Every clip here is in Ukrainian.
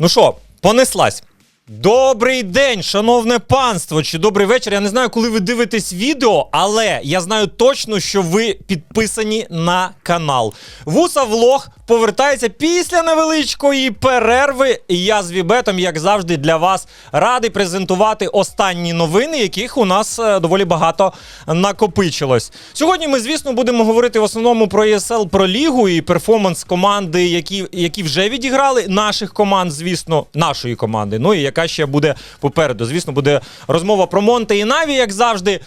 Ну що, понеслась. Добрий день, шановне панство, чи добрий вечір. Я не знаю, коли ви дивитесь відео, але я знаю точно, що ви підписані на канал. Вуса Влог повертається після невеличкої перерви. І я з Вібетом, як завжди, для вас радий презентувати останні новини, яких у нас е, доволі багато накопичилось. Сьогодні ми, звісно, будемо говорити в основному про ESL, про лігу і перформанс команди, які, які вже відіграли, наших команд, звісно, нашої команди. Ну і яка ще буде попереду. Звісно, буде розмова про Монте і Наві, як завжди.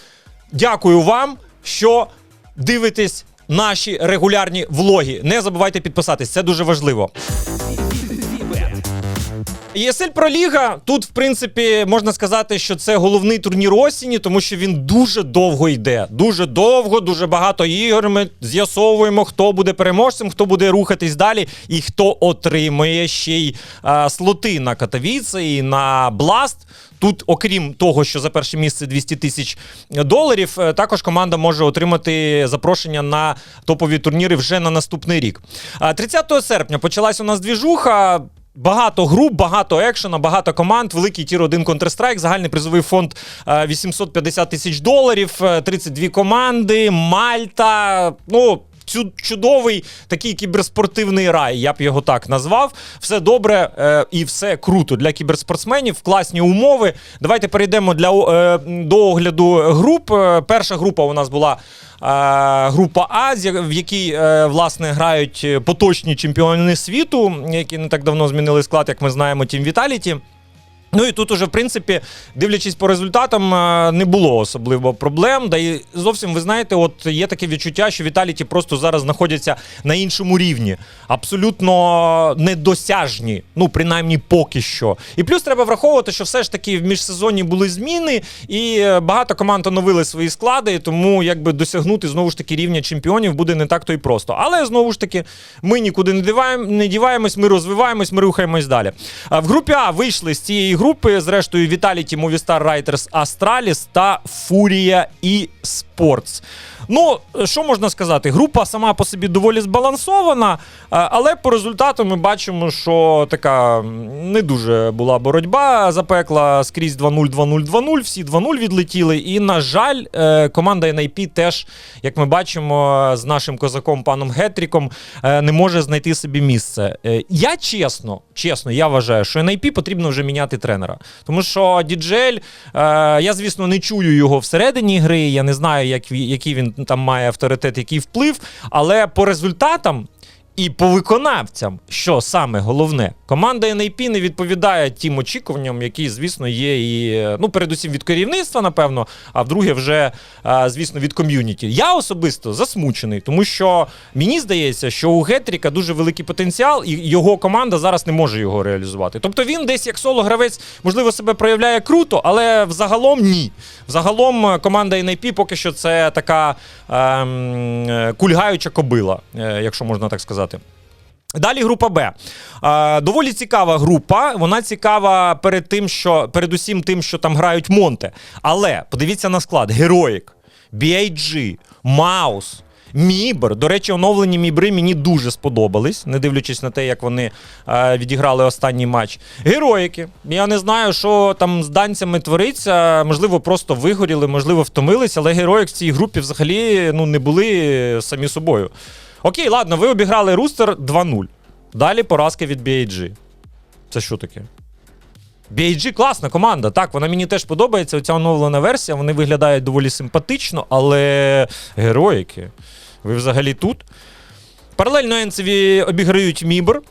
Дякую вам, що дивитесь наші регулярні влоги. Не забувайте підписатись, це дуже важливо. ЄСЛ Проліга тут, в принципі, можна сказати, що це головний турнір осені, тому що він дуже довго йде. Дуже довго, дуже багато ігор. Ми з'ясовуємо, хто буде переможцем, хто буде рухатись далі, і хто отримує ще й а, слоти на Катавіце і на Бласт. Тут, окрім того, що за перше місце 200 тисяч доларів, е, також команда може отримати запрошення на топові турніри вже на наступний рік. 30 серпня почалась у нас двіжуха. Багато груп, багато екшена, багато команд, великий тір 1 Counter-Strike, загальний призовий фонд е, 850 тисяч доларів, е, 32 команди, Мальта. Ну. Цю- Чудовий такий кіберспортивний рай, я б його так назвав. Все добре е, і все круто для кіберспортсменів, класні умови. Давайте перейдемо для, е, до огляду груп. Е, Перша група у нас була е, група А, в якій е, власне грають поточні чемпіони світу, які не так давно змінили склад, як ми знаємо, Team Vitality. Ну і тут уже, в принципі, дивлячись по результатам, е, не було особливо проблем. Да і зовсім ви знаєте, от є таке відчуття, що Віталіті просто зараз знаходяться на іншому рівні, абсолютно недосяжні, ну принаймні поки що. І плюс треба враховувати, що все ж таки в міжсезонні були зміни, і е, багато команд оновили свої склади, тому якби досягнути знову ж таки рівня чемпіонів буде не так то й просто. Але знову ж таки, ми нікуди не диваємо, не діваємось, ми розвиваємось, ми рухаємось далі. В групі А вийшли з цієї групи, зрештою, Vitality, Movistar Riders, Astralis та Furia і Sports. Ну, що можна сказати? Група сама по собі доволі збалансована, але по результату ми бачимо, що така не дуже була боротьба запекла скрізь 2-0, 2-0, 2-0, всі 2-0 відлетіли. І, на жаль, е, команда NIP теж, як ми бачимо, з нашим козаком паном Гетріком е, не може знайти собі місце. Е, Я чесно, чесно, я вважаю, що NIP потрібно вже міняти тренера. Тому що е, я, звісно, не чую його всередині гри, я не знаю, як, який він там має авторитет, який вплив, але по результатам. І по виконавцям, що саме головне, команда NAP не відповідає тим очікуванням, які, звісно, є і ну, передусім від керівництва, напевно, а вдруге, вже, звісно, від ком'юніті. Я особисто засмучений, тому що мені здається, що у Гетріка дуже великий потенціал, і його команда зараз не може його реалізувати. Тобто він десь як соло-гравець, можливо, себе проявляє круто, але взагалом ні. Взагалом е, команда NAP поки що це така ем, е, кульгаюча кобила, е, якщо можна так сказати. Далі група Б. Е, доволі цікава група. Вона цікава перед тим, що передусім тим, що там грають Монте. Але подивіться на склад: Героїк, BIG, Маус. Мібр, до речі, оновлені мібри мені дуже сподобались, не дивлячись на те, як вони е, відіграли останній матч. Героїки. Я не знаю, що там з данцями твориться. Можливо, просто вигоріли, можливо, втомились, але героїк в цій групі взагалі ну, не були самі собою. Окей, ладно, ви обіграли Рустер 2-0. Далі поразка від BAG. Це що таке? BAG класна команда. Так, вона мені теж подобається. Оця оновлена версія. Вони виглядають доволі симпатично, але героїки. Ви взагалі тут. Паралельно Енцеві обіграють Мібр.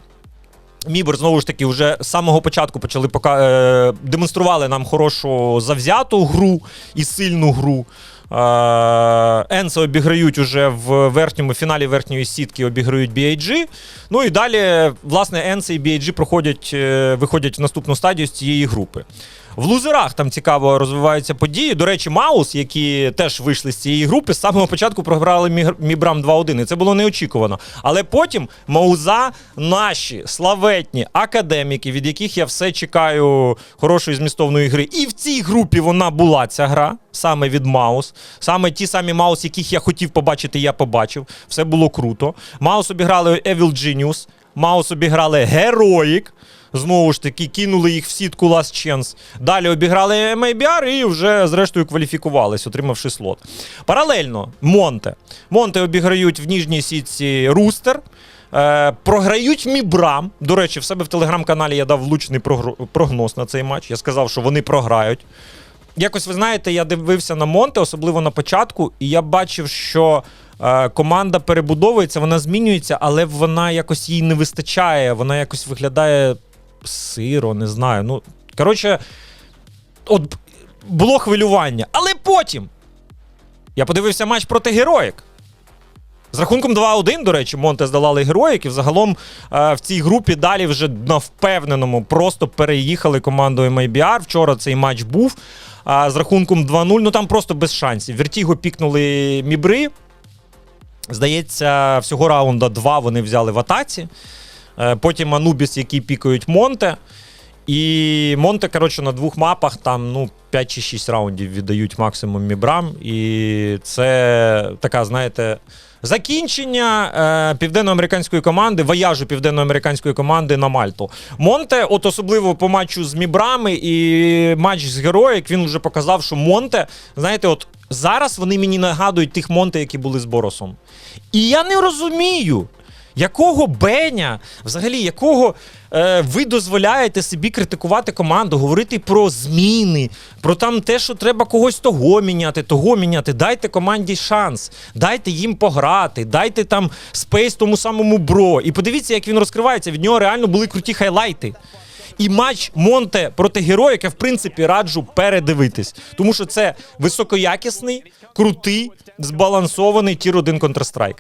Мібр знову ж таки вже з самого початку почали пока, е, демонстрували нам хорошу завзяту гру і сильну гру. Е, обіграють уже в верхньому фіналі верхньої сітки, обіграють BIG. Ну і далі, власне, Енце і BIG проходять, е, виходять в наступну стадію з цієї групи. В лузерах там цікаво розвиваються події. До речі, Маус, які теж вийшли з цієї групи, з самого початку програли Мібрам 2-1. І це було неочікувано. Але потім Мауза, наші славетні академіки, від яких я все чекаю хорошої змістовної гри. І в цій групі вона була ця гра, саме від Маус. Саме ті самі Маус, яких я хотів побачити, я побачив. Все було круто. Маус обіграли Evil Genius. Маус обіграли Героїк. Знову ж таки, кинули їх в сітку Last Chance. Далі обіграли MABR і вже, зрештою, кваліфікувались, отримавши слот. Паралельно Монте. Монте обіграють в ніжній сітці Рустер. Е, програють Мібрам. До речі, в себе в телеграм-каналі я дав влучний прогноз на цей матч. Я сказав, що вони програють. Якось ви знаєте, я дивився на Монте, особливо на початку, і я бачив, що е, команда перебудовується, вона змінюється, але вона якось їй не вистачає. Вона якось виглядає сиро, не знаю. Ну, коротше, от було хвилювання. Але потім я подивився матч проти героїк. З рахунком 2-1, до речі, Монте здолали героїк, і взагалом е, в цій групі далі вже на впевненому просто переїхали командою MIBR. Вчора цей матч був. З рахунком 2-0, ну там просто без шансів. Вертіго пікнули мібри. Здається, всього раунда 2 вони взяли в атаці. Е, Потім Анубіс, які пікають Монте. І Монте, коротше, на двох мапах там ну, 5 чи 6 раундів віддають максимум мібрам. І це така, знаєте, закінчення е, південноамериканської команди, вояжу південноамериканської команди на Мальту. Монте, от особливо по матчу з мібрами і матч з Героїк, він вже показав, що Монте, знаєте, от зараз вони мені нагадують тих Монте, які були з Боросом. І я не розумію. Якого Беня, взагалі, якого е, ви дозволяєте собі критикувати команду, говорити про зміни, про там те, що треба когось того міняти, того міняти. Дайте команді шанс, дайте їм пограти, дайте там спейс тому самому бро. І подивіться, як він розкривається. Від нього реально були круті хайлайти. І матч Монте проти Героїка, в принципі, раджу передивитись, тому що це високоякісний, крутий, збалансований тір 1 Counter-Strike.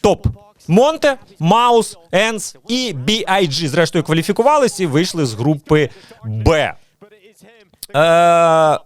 Топ. Монте, Маус, Енс і BIG, зрештою, кваліфікувалися і вийшли з групи Б. Е,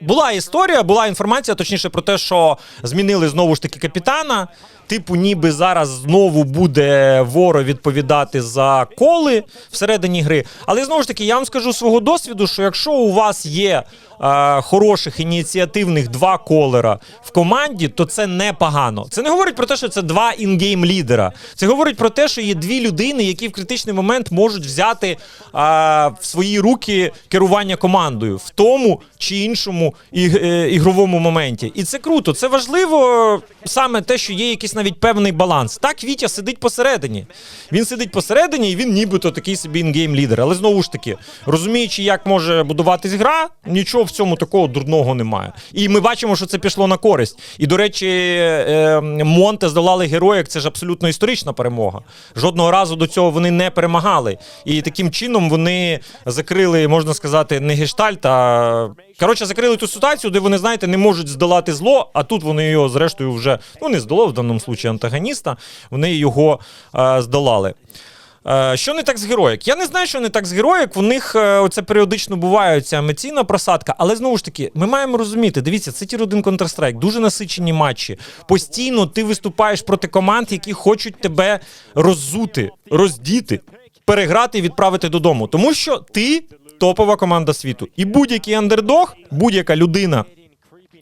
була історія, була інформація, точніше, про те, що змінили знову ж таки капітана. Типу, ніби зараз знову буде Воро відповідати за коли всередині гри. Але знову ж таки, я вам скажу свого досвіду, що якщо у вас є е, хороших ініціативних два колера в команді, то це непогано. Це не говорить про те, що це два інгейм лідера. Це говорить про те, що є дві людини, які в критичний момент можуть взяти е, в свої руки керування командою в тому чи іншому е, ігровому моменті. І це круто. Це важливо саме те, що є якийсь навіть певний баланс. Так, Вітя сидить посередині. Він сидить посередині, і він нібито такий собі інгейм лідер. Але знову ж таки, розуміючи, як може будуватись гра, нічого в цьому такого дурного немає. І ми бачимо, що це пішло на користь. І до речі, е, Монте здолали героїк. Це ж абсолютно історична перемога. Жодного разу до цього вони не перемагали. І таким чином вони закрили, можна сказати, не гештальт, а коротше, закрили ту ситуацію, де вони, знаєте, не можуть здолати зло, а тут вони його, зрештою, вже ну не здолав в даному случаї антагоніста. Вони його е, здолали. Е, Що не так з героїк? Я не знаю, що не так з героїк. У них е, оце періодично буває ця емоційна просадка, але знову ж таки, ми маємо розуміти, дивіться, це тір 1 Counter-Strike, дуже насичені матчі. Постійно ти виступаєш проти команд, які хочуть тебе роззути, роздіти, переграти і відправити додому. Тому що ти топова команда світу. І будь-який андердог, будь-яка людина.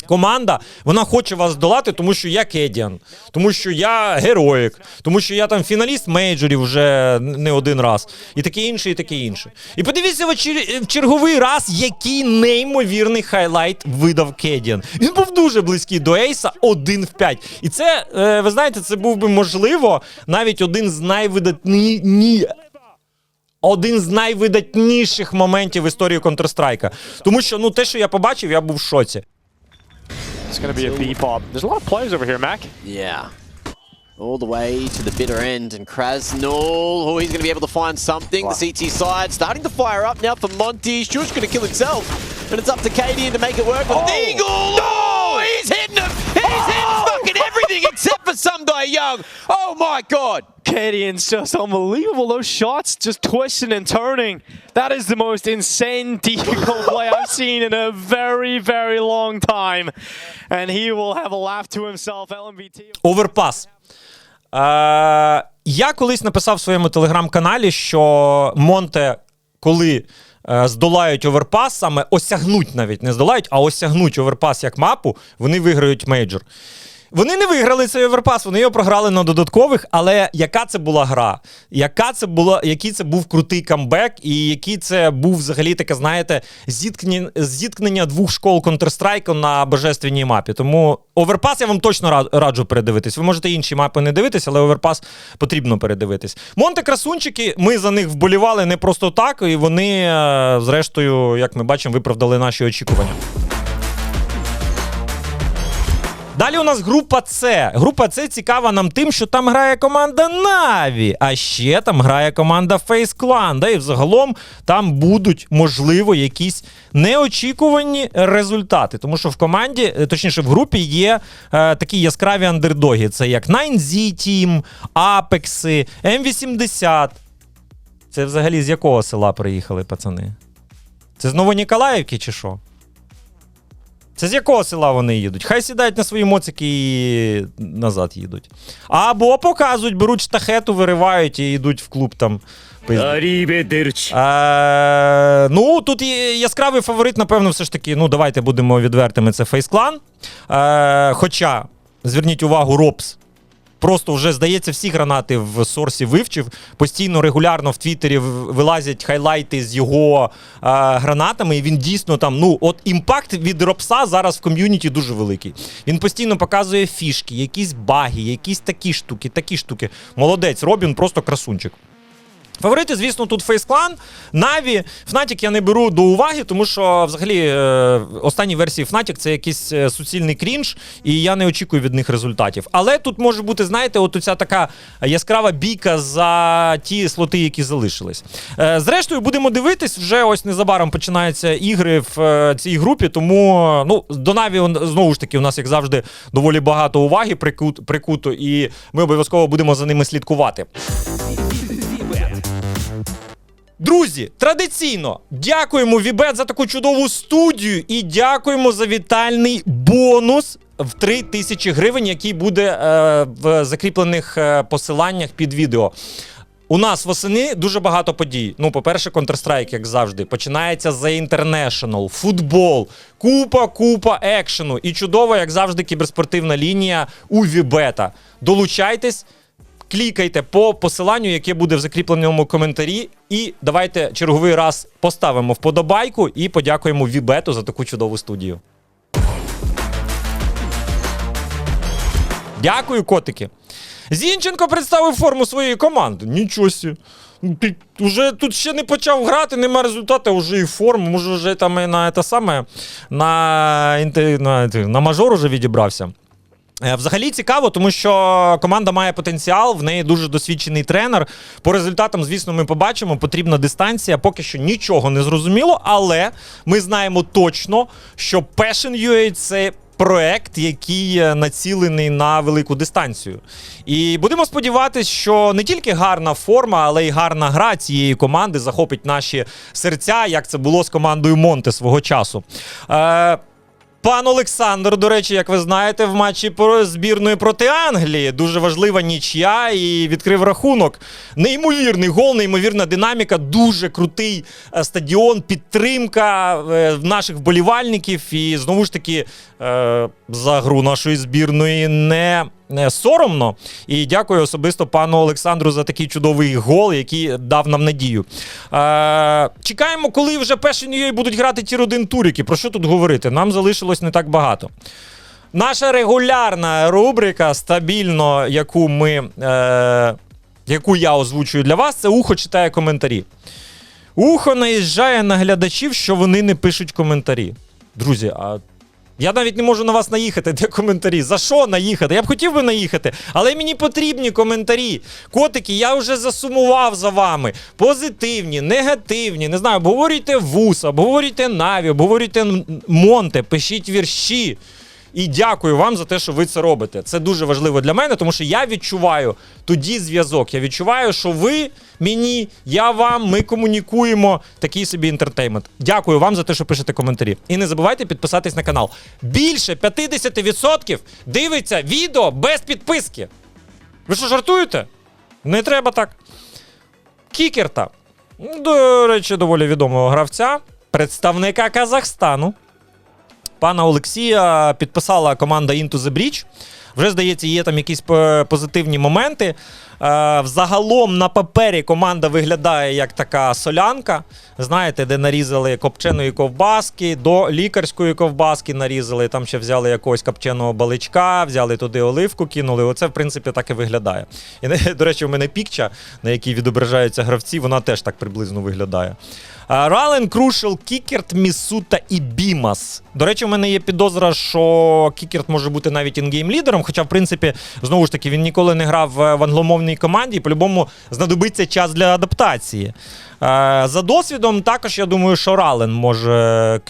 Команда, вона хоче вас здолати, тому що я Кедіан, тому що я героїк, тому що я там фіналіст мейджорів вже не один раз, і таке інше, і таке інше. І подивіться в, чер- в черговий раз, який неймовірний хайлайт видав Кедіан. Він був дуже близький до Ейса 1 в 5. І це, е, ви знаєте, це був би можливо навіть один з найвидатні... один з найвидатніших моментів в історії Counter-Strike. Тому що ну те, що я побачив, я був в шоці. It's going be a B bomb. There's a lot of players over here, Mac. Yeah. All the way to the bitter end, and Krasnul, oh, he's going to be able to find something. Wow. The CT side starting to fire up now for Monty. Shush going to kill himself, and it's up to Katie to make it work with an eagle. Oh, he's hitting him. He's oh. hitting fucking everything except for Sunday Young. Oh my god. Cadian's just unbelievable. Those shots just twisting and turning. That is the most insane decoy play I've seen in a very, very long time. And he will have a laugh to himself. LMVT. Оверпас. Е, я колись написав в своєму телеграм-каналі, що Монте, коли е, здолають оверпас, саме осягнуть навіть не здолають, а осягнуть оверпас як мапу, вони виграють мейджор. Вони не виграли цей оверпас, вони його програли на додаткових. Але яка це була гра? Яка це була, який це був крутий камбек, і який це був взагалі таке, знаєте, зіткнення, зіткнення двох школ Counter-Strike на божественній мапі. Тому оверпас я вам точно рад- раджу передивитись. Ви можете інші мапи не дивитись, але оверпас потрібно передивитись. Монте красунчики, ми за них вболівали не просто так, і вони, е, зрештою, як ми бачимо, виправдали наші очікування. Далі у нас група С. Група С цікава нам тим, що там грає команда Наві, а ще там грає команда Face Clan. Да, і взагалом там будуть, можливо, якісь неочікувані результати. Тому що в команді, е, точніше, в групі є е, такі яскраві андердоги. Це як 9Z Team, Apex, M80. Це взагалі з якого села приїхали, пацани? Це з Новоніколаївки чи що? Це з якого села вони їдуть? Хай сідають на свої моцики і назад їдуть. Або показують, беруть штахету, виривають і йдуть в клуб там. Arrivederci. Е, ну, тут є яскравий фаворит, напевно, все ж таки, ну, давайте будемо відвертими, це Фейсклан. Е, хоча, зверніть увагу, Робс. Просто вже, здається, всі гранати в сорсі вивчив. Постійно, регулярно в Твіттері вилазять хайлайти з його е, гранатами, і він дійсно там, ну, от імпакт від ропса зараз в ком'юніті дуже великий. Він постійно показує фішки, якісь баги, якісь такі штуки, такі штуки. Молодець, Робін просто красунчик. Фаворити, звісно, тут Фейсклан, Наві. Фнатік я не беру до уваги, тому що взагалі е, останні версії Фнатік це якийсь е, суцільний крінж, і я не очікую від них результатів. Але тут може бути, знаєте, от оця така яскрава бійка за ті слоти, які залишились. Е, зрештою, будемо дивитись, вже ось незабаром починаються ігри в цій групі, тому ну, до Наві знову ж таки у нас, як завжди, доволі багато уваги прикуто, і ми обов'язково будемо за ними слідкувати. Друзі, традиційно дякуємо Вібет за таку чудову студію і дякуємо за вітальний бонус в 3 тисячі гривень, який буде е, в закріплених е, посиланнях під відео. У нас восени дуже багато подій. Ну, по-перше, Counter-Strike, як завжди, починається The International, футбол, купа, купа екшену. І чудово, як завжди, кіберспортивна лінія у Вібета. Долучайтесь. Клікайте по посиланню, яке буде в закріпленому коментарі. І давайте черговий раз поставимо вподобайку і подякуємо Вібету за таку чудову студію. Дякую, котики. Зінченко представив форму своєї команди. Нічого сі. Ну, Ти вже тут ще не почав грати, нема результату, а вже і форму. Може, вже там і на те на, на, на мажор уже відібрався. Е, Взагалі цікаво, тому що команда має потенціал, в неї дуже досвідчений тренер. По результатам, звісно, ми побачимо. Потрібна дистанція. Поки що нічого не зрозуміло, але ми знаємо точно, що Passion UA – це. Проект, який е, націлений на велику дистанцію. І будемо сподіватися, що не тільки гарна форма, але й гарна гра цієї команди захопить наші серця, як це було з командою Монте свого часу. Е, Пан Олександр, до речі, як ви знаєте, в матчі про збірної проти Англії дуже важлива нічя і відкрив рахунок. Неймовірний гол, неймовірна динаміка, дуже крутий е, стадіон, підтримка е, наших вболівальників. І знову ж таки е, за гру нашої збірної не. Не Соромно і дякую особисто пану Олександру за такий чудовий гол, який дав нам надію. Е, чекаємо, коли вже Passion UA будуть грати ті один турики. Про що тут говорити? Нам залишилось не так багато. Наша регулярна рубрика, стабільно, яку ми. Е, яку я озвучую для вас, це ухо читає коментарі. Ухо наїжджає на глядачів, що вони не пишуть коментарі. Друзі, а я навіть не можу на вас наїхати, де коментарі. За що наїхати? Я б хотів би наїхати, але мені потрібні коментарі. Котики, я вже засумував за вами. Позитивні, негативні. Не знаю, обговорюйте вуса, обговорюйте Наві, обговорюйте Монте, пишіть вірші. І дякую вам за те, що ви це робите. Це дуже важливо для мене, тому що я відчуваю тоді зв'язок. Я відчуваю, що ви мені, я вам, ми комунікуємо такий собі інтертеймент. Дякую вам за те, що пишете коментарі. І не забувайте підписатись на канал. Більше 50% дивиться відео без підписки. Ви що жартуєте? Не треба так. Кікерта. До речі, доволі відомого гравця, представника Казахстану. Пана Олексія підписала команда Into the Bridge. Вже здається, є там якісь е, позитивні моменти. Е, Взагалом на папері команда виглядає як така солянка. Знаєте, де нарізали копченої ковбаски, до лікарської ковбаски нарізали. Там ще взяли якогось копченого баличка, взяли туди оливку, кинули. Оце, в принципі, так і виглядає. І, до речі, у мене пікча, на якій відображаються гравці, вона теж так приблизно виглядає. Рален, Крушел, Кікерт, Місута і Бімас. До речі, у мене є підозра, що Кікерт може бути навіть інгейм лідером, хоча, в принципі, знову ж таки, він ніколи не грав в в англомовній команді, і по-любому знадобиться час для адаптації. Е, За досвідом, також я думаю, що Рален може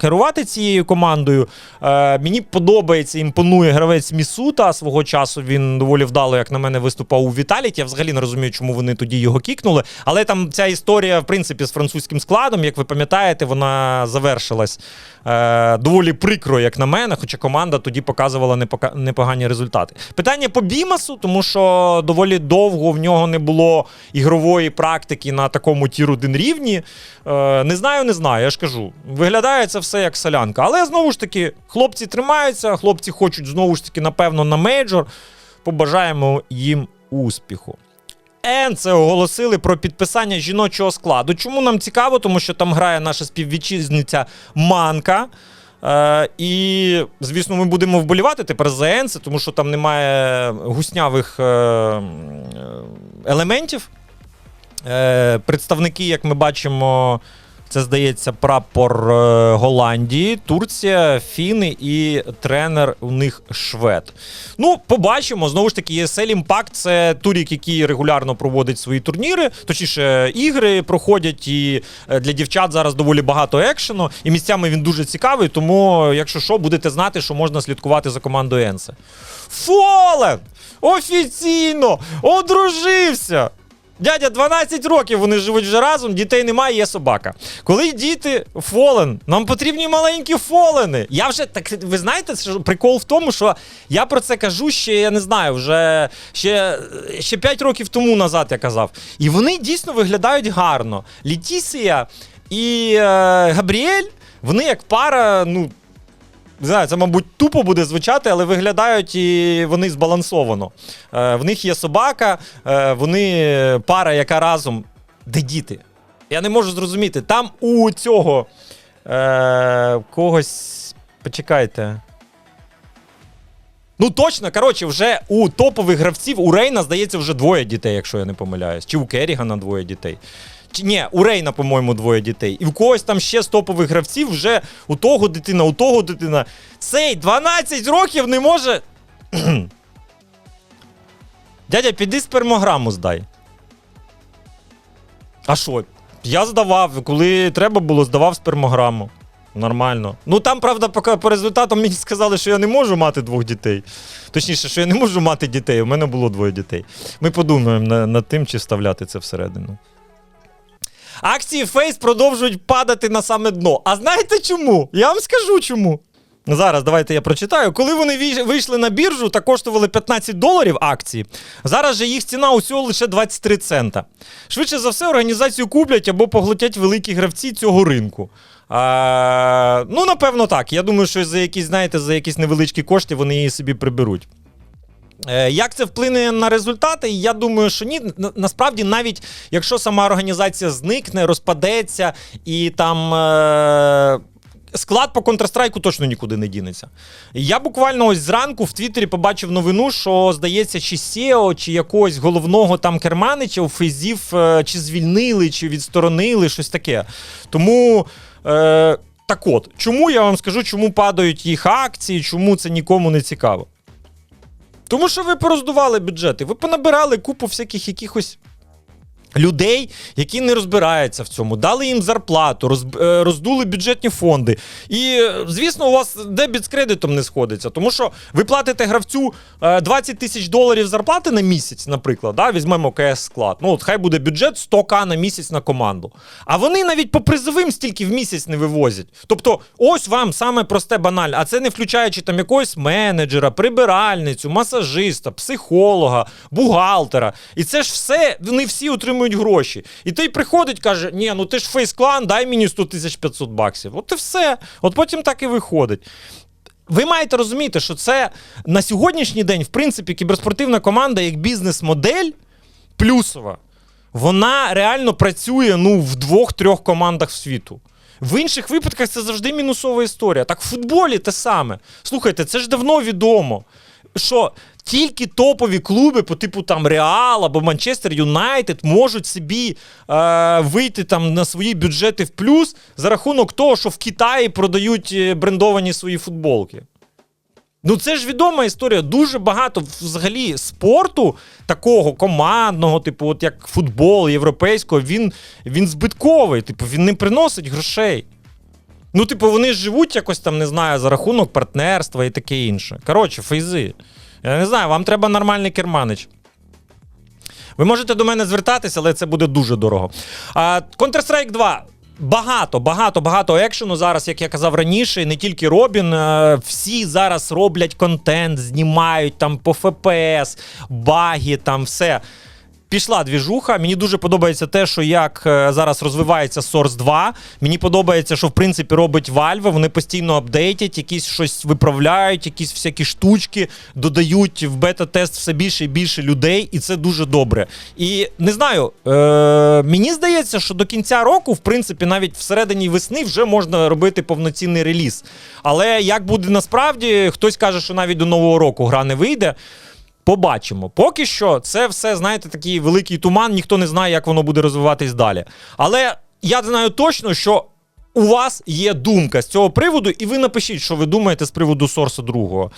керувати цією командою. Е, Мені подобається, імпонує гравець Місута. Свого часу він доволі вдало, як на мене, виступав у Віталіті. Я взагалі не розумію, чому вони тоді його кікнули. Але там ця історія, в принципі, з французьким складом, як ви пам'ятаєте, вона завершилась е, доволі прикро, як на мене, хоча команда тоді показувала непогані результати. Питання по Бімасу, тому що доволі довго в нього не було ігрової практики на такому тір 1 рівні. Е, не знаю, не знаю, я ж кажу. Виглядає це все як солянка. Але знову ж таки, хлопці тримаються, хлопці хочуть знову ж таки, напевно, на мейджор. Побажаємо їм успіху. Енце оголосили про підписання жіночого складу. Чому нам цікаво? Тому що там грає наша співвітчизниця Манка. Е, і, звісно, ми будемо вболівати тепер за Енце, тому що там немає гуснявих е, е, елементів. Представники, як ми бачимо, це здається прапор е, Голландії, Турція, Фіни і тренер у них швед. Ну, побачимо. Знову ж таки, ESL Impact – це турік, який регулярно проводить свої турніри, точніше, ігри проходять. І е, для дівчат зараз доволі багато екшену. І місцями він дуже цікавий. Тому, якщо що, будете знати, що можна слідкувати за командою Енсе. Фолен! Офіційно! Одружився! Дядя, 12 років вони живуть вже разом, дітей немає, є собака. Коли діти фолен, нам потрібні маленькі фолени. Я вже так ви знаєте, що прикол в тому, що я про це кажу ще, я не знаю, вже ще, ще 5 років тому назад я казав. І вони дійсно виглядають гарно. Літісія і е, Габріель, вони як пара, ну. Не знаю, це, мабуть, тупо буде звучати, але виглядають і вони збалансовано. Е, в них є собака, е, вони пара, яка разом. Де діти? Я не можу зрозуміти. Там у цього е, когось. Почекайте. Ну точно, коротше, вже у топових гравців у Рейна, здається, вже двоє дітей, якщо я не помиляюсь. Чи у Керрігана двоє дітей. Ні, у Рейна, по-моєму, двоє дітей. І в когось там ще з топових гравців вже у того дитина, у того дитина. Цей 12 років не може. Дядя, піди спермограму здай. А що? Я здавав, коли треба було, здавав спермограму. Нормально. Ну там, правда, поки по результатам мені сказали, що я не можу мати двох дітей. Точніше, що я не можу мати дітей. У мене було двоє дітей. Ми подумаємо на- над тим, чи вставляти це всередину. Акції Фейс продовжують падати на саме дно. А знаєте чому? Я вам скажу чому. Зараз давайте я прочитаю. Коли вони вийшли на біржу та коштували 15 доларів акції, зараз же їх ціна усього лише 23 цента. Швидше за все, організацію куплять або поглотять великі гравці цього ринку. А, ну, напевно, так. Я думаю, що за якісь, знаєте, за якісь невеличкі кошти вони її собі приберуть. Е, Як це вплине на результати? Я думаю, що ні. Насправді, навіть якщо сама організація зникне, розпадеться і там. Е- Склад по Counter-Strike точно нікуди не дінеться. Я буквально ось зранку в Твіттері побачив новину, що здається, чи SEO, чи якогось головного там керманича у фейзів е, чи звільнили, чи відсторонили, щось таке. Тому. Е- так от, чому я вам скажу, чому падають їх акції, чому це нікому не цікаво? Тому що ви пороздували бюджети, ви понабирали купу всяких якихось. Людей, які не розбираються в цьому, дали їм зарплату, роз, е, роздули бюджетні фонди. І, е, звісно, у вас дебіт з кредитом не сходиться, тому що ви платите гравцю е, 20 тисяч доларів зарплати на місяць, наприклад, да, візьмемо КС склад. Ну, от хай буде бюджет 100к на місяць на команду. А вони навіть по призовим стільки в місяць не вивозять. Тобто, ось вам саме просте банальне, а це не включаючи там якогось менеджера, прибиральницю, масажиста, психолога, бухгалтера. І це ж все, вони всі отримують гроші. І той приходить, каже: Ні, ну ти ж фейс-клан, дай мені 100 тисяч 500 баксів. От і все. От потім так і виходить. ви маєте розуміти, що це на сьогоднішній день, в принципі, кіберспортивна команда як бізнес-модель плюсова, вона реально працює ну, в двох-трьох командах світу. В інших випадках це завжди мінусова історія. Так в футболі те саме. Слухайте, це ж давно відомо. Що тільки топові клуби по типу там Реал або Манчестер Юнайтед можуть собі е, вийти там на свої бюджети в плюс за рахунок того, що в Китаї продають е, брендовані свої футболки. Ну, це ж відома історія. Дуже багато взагалі спорту такого командного, типу, от як футбол європейського, він, він збитковий, типу, він не приносить грошей. Ну, типу, вони живуть якось там, не знаю, за рахунок партнерства і таке інше. Коротше, фейзи. Я не знаю, вам треба нормальний керманич. Ви можете до мене звертатися, але це буде дуже дорого. А, Counter-Strike 2. Багато, багато, багато екшену зараз, як я казав раніше, не тільки Робін. е, Всі зараз роблять контент, знімають там по ФПС, баги, там все. Пішла двіжуха. Мені дуже подобається те, що як е, зараз розвивається Source 2. Мені подобається, що в принципі робить Valve. Вони постійно апдейтять, якісь щось виправляють, якісь всякі штучки додають в бета-тест все більше і більше людей, і це дуже добре. І не знаю, е- мені здається, що до кінця року, в принципі, навіть всередині весни вже можна робити повноцінний реліз. Але як буде насправді, хтось каже, що навіть до нового року гра не вийде. Побачимо. Поки що це все, знаєте, такий великий туман, ніхто не знає, як воно буде розвиватись далі. Але я знаю точно, що у вас є думка з цього приводу, і ви напишіть, що ви думаєте з приводу Сорса 2.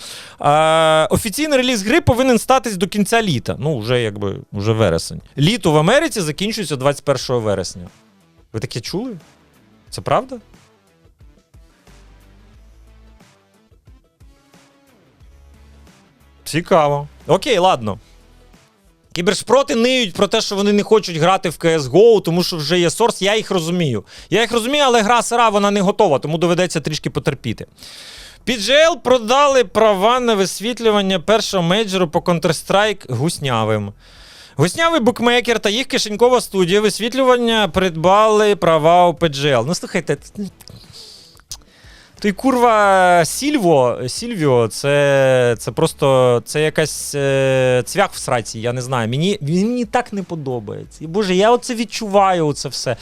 Е, офіційний реліз гри повинен статись до кінця літа. Ну, вже якби вже вересень. Літо в Америці закінчується 21 вересня. Ви таке чули? Це правда? Цікаво. Окей, ладно. Кібершпроти ниють про те, що вони не хочуть грати в CSGO, тому що вже є сорс. Я їх розумію. Я їх розумію, але гра сира вона не готова, тому доведеться трішки потерпіти. PGL продали права на висвітлювання першого мейджору по Counter-Strike гуснявим. Гуснявий букмекер та їх кишенькова студія висвітлювання придбали права у PGL. Ну, слухайте, той курва Сільво, Сільвіо, це, це просто це якась е, цвях в сраці, я не знаю. Мені, мені так не подобається. І Боже, я оце відчуваю оце все.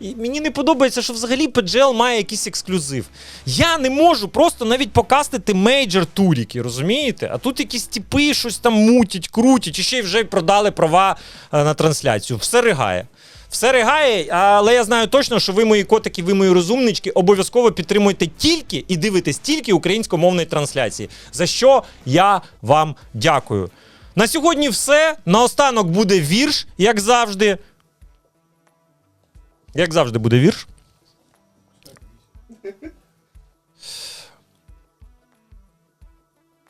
І мені не подобається, що взагалі PGL має якийсь ексклюзив. Я не можу просто навіть покастити мейджор туріки, розумієте? А тут якісь типи щось там мутять, крутять, і ще й вже продали права е, на трансляцію. Все ригає. Все ригає, але я знаю точно, що ви, мої котики, ви мої розумнички, обов'язково підтримуєте тільки і дивитесь тільки українськомовної трансляції. За що я вам дякую. На сьогодні все. Наостанок буде вірш, як завжди. Як завжди буде вірш.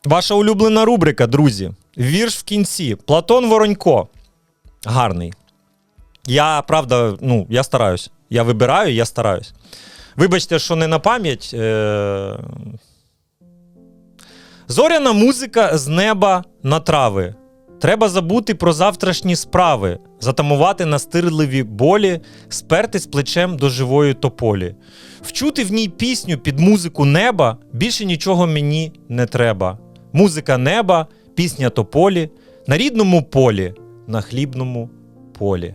Ваша улюблена рубрика, друзі. Вірш в кінці. Платон Воронько. Гарний. Я правда, ну, я стараюсь. Я вибираю, я стараюсь. Вибачте, що не на пам'ять. Е... Зоряна музика з неба на трави. Треба забути про завтрашні справи, затамувати настирливі болі, спертись плечем до живої тополі. Вчути в ній пісню під музику неба більше нічого мені не треба. Музика неба, пісня тополі, на рідному полі, на хлібному полі.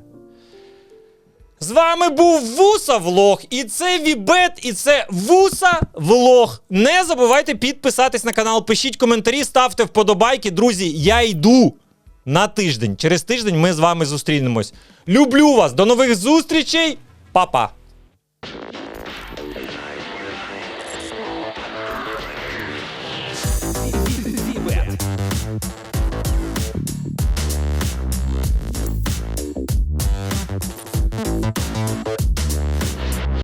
З вами був Вуса Влог, і це Вібет, і це Вуса Влог. Не забувайте підписатись на канал, пишіть коментарі, ставте вподобайки. Друзі, я йду на тиждень. Через тиждень ми з вами зустрінемось. Люблю вас, до нових зустрічей, Па-па!